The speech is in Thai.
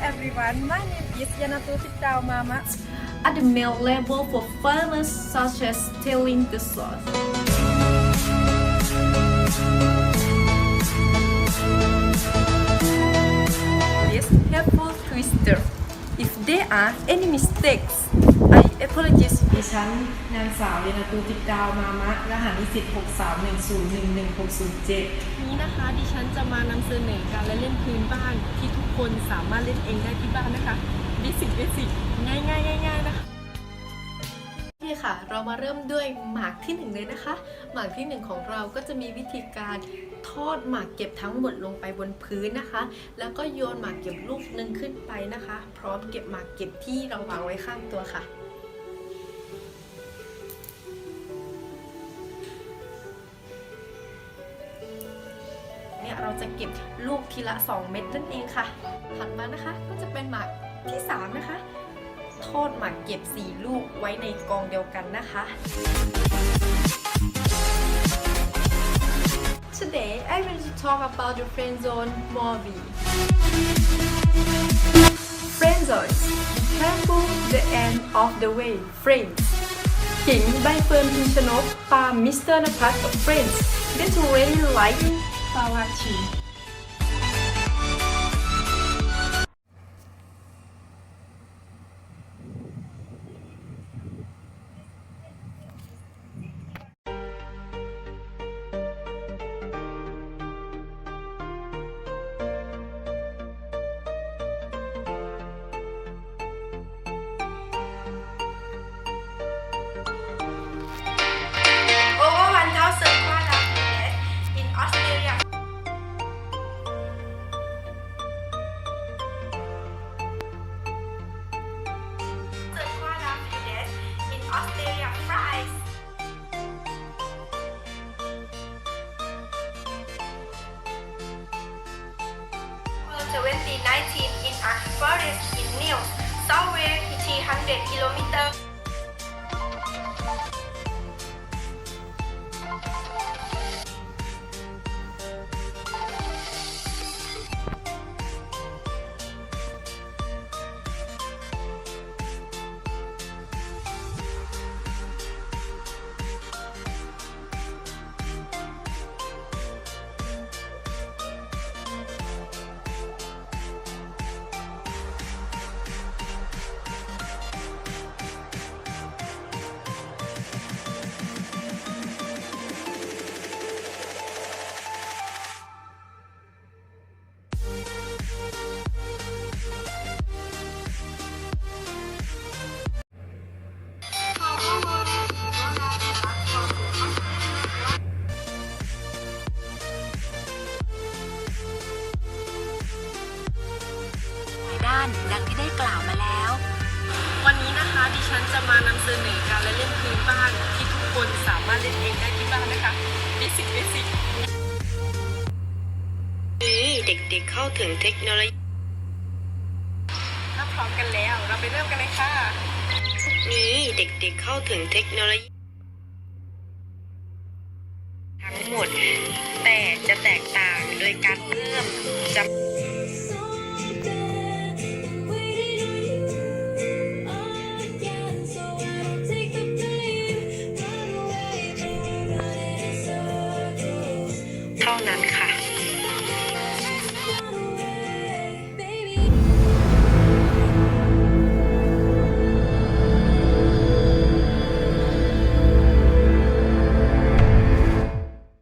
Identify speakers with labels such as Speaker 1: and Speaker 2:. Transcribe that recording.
Speaker 1: everyone, my name is Yanatu Fitau Mama.
Speaker 2: At the male level for farmers such as tilling the soil.
Speaker 1: This helpful twister. If there are any mistakes, I apologize.
Speaker 2: ดิฉันนางสาวเยนาตูติดาวมามะรหัสนิสิต6310111607
Speaker 3: นี้นะคะดิฉันจะมานำเสนอการละเล่นพื้นบ้านที่ทุก คนสามารถเล่นเองได้ที่บ้านนะคะเบสิกเบสิกง่ายง่ายง่ายนะคะ
Speaker 2: นี่ค่ะ เรามาเริ่มด้วยหมากที่หนึ่งเลยนะคะ หมากที่หนึ่งของเราก็จะมีวิธีการทอดหมากเก็บทั้งหมดลงไปบนพื้นนะคะ แล้วก็โยนหมากเก็บลูกหนึ่งขึ้นไปนะคะ พร้อมเก็บหมากเก็บที่เราวางไว้ข้างตัวค่ะ เนี่ยเราจะเก็บลูกทีละ 2 เม็ดนั่นเองค่ะถัดมานะคะก็จะเป็นหมากที่ 3 นะคะ ทอดหมากเก็บ 4 ลูกไว้ในกองเดียวกันนะคะ Today I will talk about the friend zone movie. Friend zone. Be careful the end of the way. Friends. หญิงใบเฟิร์นพิมชนกตามมิสเตอร์นภัสกับ Friends. Get really like
Speaker 3: สวัส
Speaker 4: Australia price. Well, 2019 in a forest in New Wales 300 kilometers.. า
Speaker 5: นดังที่ได้กล่าวมาแล้ว
Speaker 3: วันนี้นะคะดิฉันจะมานำเสนอการละเล่นพื้นบ้านที่ทุกคนสามารถเล่นเองได้ที่บ้านนะคะเบสิกเบสิก
Speaker 5: นี้เด็กๆเข้าถึงเทคโนโลยี
Speaker 3: ถ้าพร้อมกันแล้วเราไปเริ่มกันเลยค่ะ
Speaker 5: นี้เด็กๆเข้าถึงเทคโนโลยีทั้งหมด แต่จะแตกต่างโดยการเพิ่มจำ canal.